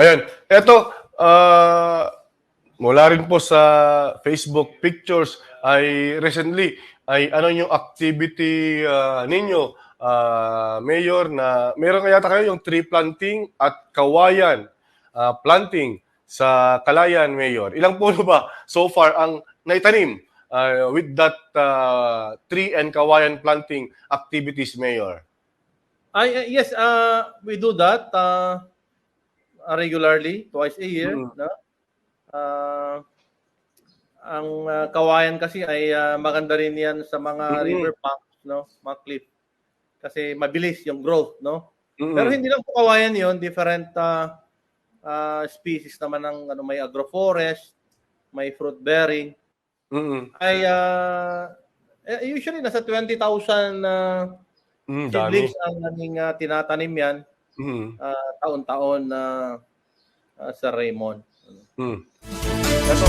Ayan. Ito, ah, mula rin po sa Facebook pictures ay recently ay ano yung activity ah, ninyo, ah, Mayor, na meron kaya kayo yung tree planting at kawayan ah, planting sa Kalayan, Mayor. Ilang puno ba so far ang naitanim ah, with that ah, tree and kawayan planting activities, Mayor? I, yes, uh, we do that uh, regularly, twice a year. Mm. No? Uh, ang uh, kawayan kasi ay uh, maganda rin yan sa mga Mm. river banks, no? mga cliff. Kasi mabilis yung growth, no? Mm-mm. Pero hindi lang po kawayan yon different uh, uh, species naman ng ano, may agroforest, may fruit bearing. Mm-mm. Ay uh, usually nasa 20,000 uh, Mm, seedlings ang aming uh, tinatanim yan Mm. ah, taon-taon na ah, sa Raymond. Mm. Ito.